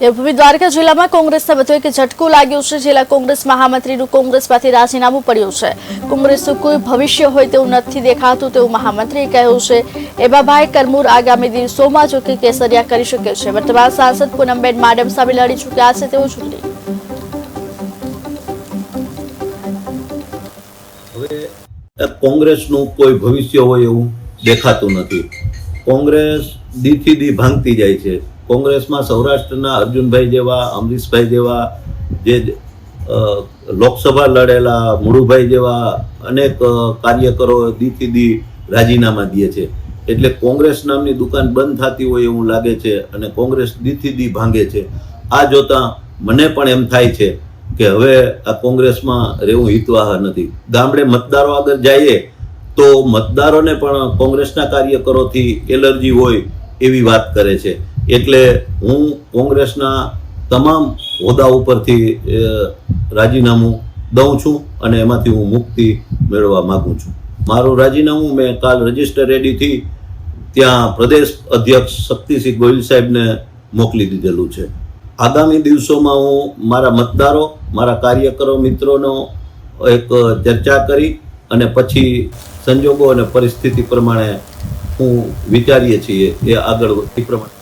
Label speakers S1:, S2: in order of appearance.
S1: દેવભૂમિ દ્વારકા જિલ્લામાં કોંગ્રેસને વધુ એક ઝટકો લાગ્યો છે જિલ્લા કોંગ્રેસ મહામંત્રીનું કોંગ્રેસમાંથી રાજીનામું પડ્યું છે. કોંગ્રેસનું કોઈ ભવિષ્ય હોય તેવું નથી દેખાતું, તેવું મહામંત્રીએ કહ્યું છે. એબાભાઈ કરમૂર આગામી દિવસોમાં જો કે કેસરિયા કરી શકે છે. વર્તમાન સાંસદ પૂનમબેન માડમ સામે લડી ચૂક્યા છે તેવું ચૂંટણી.
S2: કોંગ્રેસનું કોઈ ભવિષ્ય હોય એવું દેખાતું નથી. કોંગ્રેસ દીથી દી ભાંગતી જાય છે. કોંગ્રેસમાં સૌરાષ્ટ્રના અર્જુનભાઈ જેવા, અમરીશભાઈ જેવા, જે લોકસભા લડેલા મુળુભાઈ જેવા અનેક કાર્યકરો દીથી દી રાજીનામા દે છે. એટલે કોંગ્રેસ નામની દુકાન બંધ થતી હોય એવું લાગે છે અને કોંગ્રેસ દીથી ભાંગે છે. આ જોતા મને પણ એમ થાય છે કે હવે આ કોંગ્રેસમાં રહેવું હિતવાહ નથી. ગામડે મતદારો આગળ જઈએ તો મતદારોને પણ કોંગ્રેસના કાર્યકરોથી એલર્જી હોય એવી વાત કરે છે. એટલે હું કોંગ્રેસના તમામ હોદ્દા ઉપરથી રાજીનામું દઉં છું અને એમાંથી હું મુક્તિ મેળવવા માગું છું. મારું રાજીનામું મેં કાલ રજિસ્ટર રેડીથી ત્યાં પ્રદેશ અધ્યક્ષ શક્તિસિંહ ગોહિલ સાહેબને મોકલી દીધેલું છે. આગામી દિવસોમાં હું મારા મતદારો, મારા કાર્યકરો મિત્રોનો એક ચર્ચા કરી અને પછી સંજોગો અને પરિસ્થિતિ પ્રમાણે હું વિચારીએ છીએ. એ આગળ એ પ્રમાણે